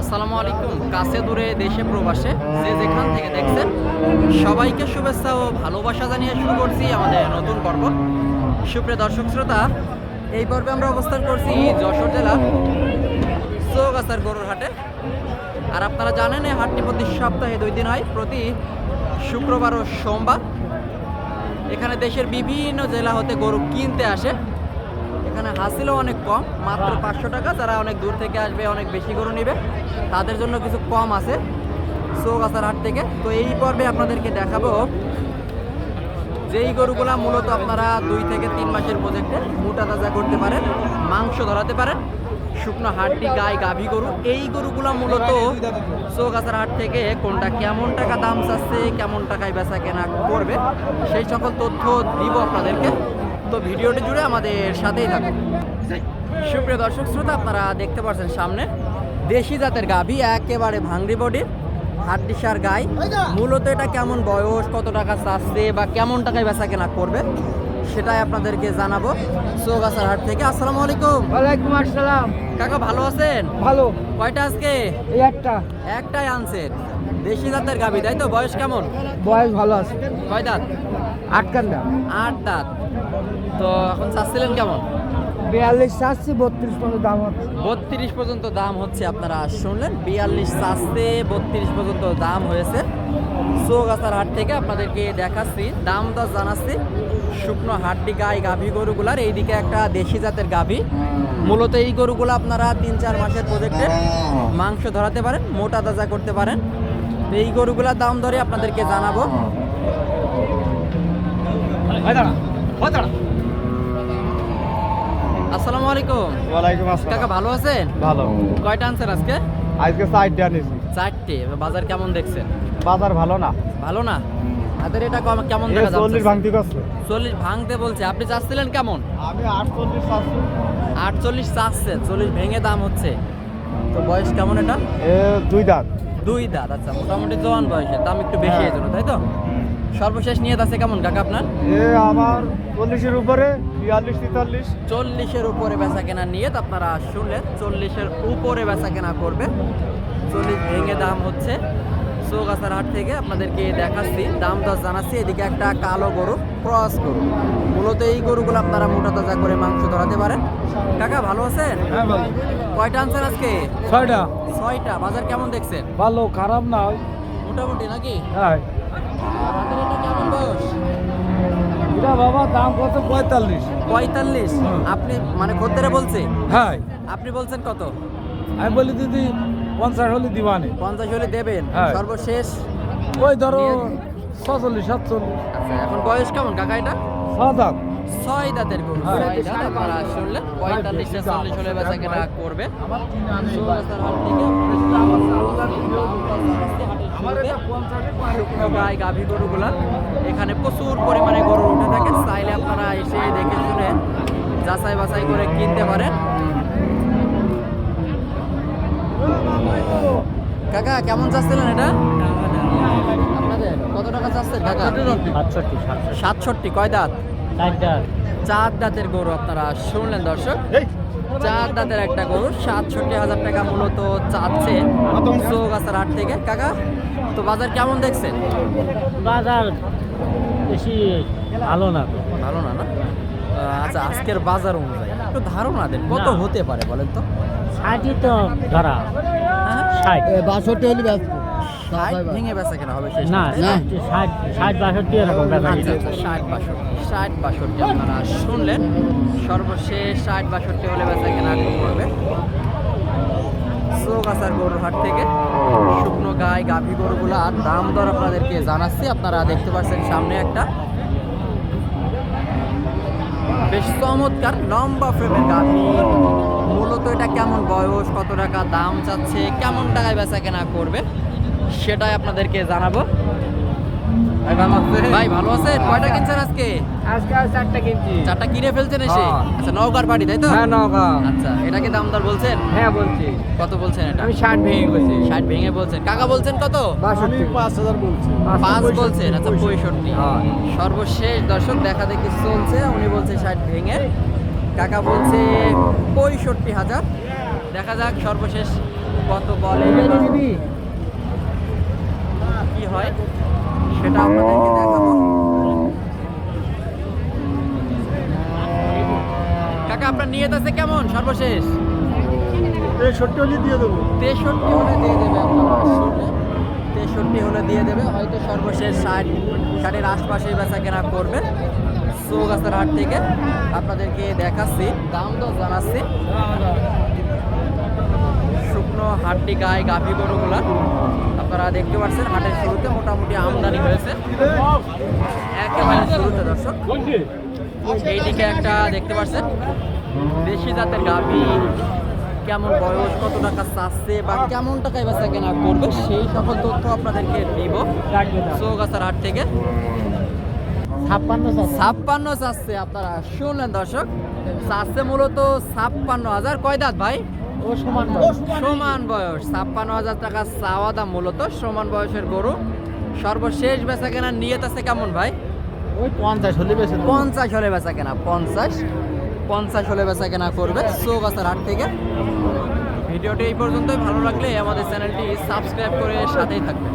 আসসালামু আলাইকুম। কাছে দূরে দেশে প্রবাসে যে যেখান থেকে দেখছেন, সবাইকে শুভেচ্ছা ও ভালোবাসা জানিয়ে শুরু করছি আমাদের নতুন পর্ব। সুপ্রিয় দর্শক শ্রোতা, এই পর্বে আমরা অবস্থান করছি যশোর জেলার চৌগাছার গরুর হাটে। আর আপনারা জানেন, এই হাটটি প্রতি সপ্তাহে দুই দিন হয়, প্রতি শুক্রবার ও সোমবার। এখানে দেশের বিভিন্ন জেলা হতে গরু কিনতে আসে। এখানে হাসিলও অনেক কম মাত্র পাঁচশো টাকা যারা অনেক দূর থেকে আসবে অনেক বেশি গরু নেবে তাদের জন্য কিছু কম আছে চৌগাছার হাট থেকে। তো এই পর্বে আপনাদেরকে দেখাবো যেই গরুগুলা মূলত আপনারা দুই থেকে তিন মাসের প্রজেক্টে মোটা তাজা করতে পারেন মাংস ধরাতে পারেন শুকনো হাড্ডি গায়ে গাভী গরু এই গরুগুলো মূলত চৌগাছার হাট থেকে কোনটা কেমন টাকা দাম চাচ্ছে কেমন টাকায় বেচা কেনা করবে সেই সকল তথ্য দিব আপনাদেরকে। তো ভিডিওটি জুড়ে আমাদের সাথেই থাকুন। সুপ্রিয় দর্শক শ্রোতা আপনারা দেখতে পাচ্ছেন সামনে দেশি জাতের গাভী একেবারে ভাঙড়ি বডির হাড্ডিসার গাই। মূলত এটা কেমন বয়স কত টাকা চাচ্ছে বা কেমন টাকায় বেচা কেনা করবে সেটাই আপনাদেরকে জানাব চৌগাছার হাট থেকে। আসসালামু আলাইকুম। ওয়ালাইকুম আসসালাম। কাকা ভালো আছেন? ভালো। কয়টা আজকে? একটা। একটাই আনছেন। দেশি জাতের গাভী তাই তো? বয়স কেমন? বয়স ভালো আছে। কয় দাঁত? আটকান্দা আট দাঁত। তো এখন চাচ্ছিলেন কেমন? বিয়াল্লিশ চাচ্ছি বত্রিশ পর্যন্ত দাম হচ্ছে। বত্রিশ পর্যন্ত দাম হচ্ছে আপনারা শুনলেন? বিয়াল্লিশ চাষতে বত্রিশ পর্যন্ত দাম হয়েছে। চৌগাছার হাট থেকে আপনাদেরকে দেখাচ্ছি দাম দর জানাচ্ছি। শুকনো হাড্ডি গাই গাভী গরুগুলার এইদিকে একটা দেশি জাতের গাভী। মূলত এই গরুগুলো আপনারা তিন চার মাসের প্রজেক্টে মাংস ধরাতে পারেন মোটা তাজা করতে পারেন। তো এই গরুগুলার দাম ধরে আপনাদেরকে জানাব। আসসালামু আলাইকুম। ওয়ালাইকুম কাকা ভালো আছেন? ভালো। কয়টা আনছেন আজকে? আজকে সাইড আনিছি। চারটে। বাজার কেমন দেখছেন? বাজার ভালো না। ভালো না? হাতের এটা কম- কেমন দেখা চল্লিশ যাচ্ছে ভাঙতি করছে। চল্লিশ ভাঙতে বলছে। আপনি চাচ্ছিলেন কেমন? আমি আটচল্লিশ চাচ্ছি। আটচল্লিশ চাচ্ছে চল্লিশ ভেঙে দাম হচ্ছে। তো বয়স কেমন এটা? এ দুই দাঁত। দুই দাঁত আচ্ছা মোটামুটি জোয়ান বয়সে দাম একটু বেশি হয়ে। জন্য তাই তো? সর্বশেষ নিয়ে আছে কেমন কাকা আপনার? এ আমার চল্লিশের উপরে বিয়াল্লিশ তেতাল্লিশ। চল্লিশের উপরে বেচা কেনা নিয়ে তো আপনারা শুনলেন চল্লিশের উপরে বেচা কেনা করবে চল্লিশ ভেঙে দাম হচ্ছে চৌগাছার হাট থেকে আপনাদেরকে দেখাচ্ছি দাম দর জানাচ্ছি এদিকে একটা কালো গরু ক্রস গরু। মূলত এই গরুগুলো আপনারা মোটা তাজা করে মাংস ধরাতে পারেন। কাকা ভালো আছেন? হ্যাঁ কয়টা আনছেন আজকে? ছয়টা। ছয়টা। বাজার কেমন দেখছেন? ভালো খারাপ না। মোটামুটি নাকি? হ্যাঁ। কেমন বয়স? এটা বাবা দাম কত? পঁয়তাল্লিশ। পঁয়তাল্লিশ। আপনি মানে খদ্দেরে বলছে? হ্যাঁ। আপনি বলছেন কত? আমি বলি দিদি পঞ্চাশ হলে দিবানে। পঞ্চাশ হলে দেবেন? হ্যাঁ। সর্বশেষ? ওই ধরো ছচল্লিশ সাতচল্লিশ। আচ্ছা এখন বয়স কেমন কাকা এটা? সাদাত ছয় দাঁতের গরু। হ্যাঁ। ছয় আপনারা শুনলেন। পঁয়তাল্লিশ চল্লিশ হলে বেচা কেনা করবে। গায়ে গাভী গরুগুলা। এখানে প্রচুর পরিমাণে গরু উঠে থাকে। চাইলে আপনারা এসে দেখে শুনে যাচাই বাছাই করে কিনতে পারেন। কাকা কেমন চাচ্ছিলেন এটা? আপনাদের কত টাকা চাচ্ছেন কাকা? সাতষট্টি সাতষট্টি। কয় দাঁত? চার দাঁতের গরু আপনারা শুনলেন দর্শক। চার দাঁতের একটা গরু সাতষট্টি হাজার টাকা মূলত চাচ্ছে চৌগাছার হাট থেকে। কাকা তো বাজার কেমন দেখছেন? বাজার বেশি ভালো না ভালো না না? আচ্ছা আজকের বাজার অনুযায়ী একটু ধারণা দেন কত হতে পারে বলেন তো? ষাটই তো ধরা। ষাট। বাষট্টি হলে ভেঙে বেচা কেনা হবে না ষাট ষাট বাষট্টি এরকম ব্যাপার ষাট বাষট্টি ষাট বাষট্টি আপনারা শুনলেন। সর্বশেষ ষাট বাষট্টি হলে বেচা কেনা করবে। চৌগাছার থেকে শুকনো গায়ে গাভী গরুগুলা দাম দর আপনাদেরকে জানাচ্ছি। আপনারা দেখতে পাচ্ছেন সামনে একটা বেশ চমৎকার লম্বা ফ্রেমের গাভী। মূলত এটা কেমন বয়স, কত টাকা দাম চাচ্ছে, কেমন টাকায় বেচা কেনা করবে, সেটাই আপনাদেরকে জানাব। ভাই ভালো আছেন? কয়টা কিনছেন আজকে? আজকে চারটা কিনছি। চারটা কিনে ফেলছেন এসে। আচ্ছা নওগাঁর বাড়ি তাই তো? হ্যাঁ আচ্ছা এটা কি দাম দর বলছেন? হ্যাঁ বলছি। কত বলছেন এটা? আমি ষাট ভেঙে গেছি ষাট ভেঙে বলছেন। কাকা বলছেন কত? বাষট্টি। পাঁচ হাজার বলছি। পাঁচ বলছেন আচ্ছা পঁয়ষট্টি। হ্যাঁ। সর্বশেষ দর্শক দেখা দেখি চলছে। উনি বলছে ষাট ভেঙে। কাকা বলছে পঁয়ষট্টি হাজার। দেখা যাক সর্বশেষ কত বলে। কি হয়? সেটা আপনাদেরকে দেখাবো। কাকা আপনার নিয়ত আছে কেমন? সর্বশেষ। সত্যি হলে দিয়ে দেবো। তেষট্টি হলে দিয়ে দেবে আপনারা তেষট্টি হলে দিয়ে দেবে। হয়তো সর্বশেষ ষাট ষাটের আশপাশে বেচা কেনা করবে। চৌগাছার হাট থেকে আপনাদেরকে দেখাচ্ছি দাম দর জানাচ্ছি। শুকনো হাটটি গায়ে গাভী গরুগুলা। আপনারা দেখতে পাচ্ছেন হাটের শুরুতে মোটামুটি আমদানি হয়েছে। একেবারে শুরুতে দর্শক। এইদিকে একটা দেখতে পাচ্ছেন দেশি জাতের গাভী। কেমন বয়স কত টাকা চাচ্ছে বা কেমন টাকায় বেচা কেনা করবে সেই সকল তথ্য আপনাদেরকে দিব চৌগাছার হাট থেকে। ছাপ্পান্ন ছাপ্পান্ন চাচ্ছে আপনারা। শুনলেন দর্শক চাচ্ছে মূলত ছাপ্পান্ন হাজার। কয় দাঁত ভাই? ও সমান সমান বয়স। ছাপ্পান্ন হাজার টাকা চাওয়া দাম মূলত সমান বয়সের গরু। সর্বশেষ বেচা কেনার নিয়ত আছে কেমন ভাই? ওই পঞ্চাশ হলে বেশি পঞ্চাশ হলে বেচা কেনা পঞ্চাশ। পঞ্চাশ হলে বেচা কেনা করবে চৌগাছার হাট থেকে। ভিডিওটি এই পর্যন্তই। ভালো লাগলে আমাদের চ্যানেলটি সাবস্ক্রাইব করে সাথেই থাকবে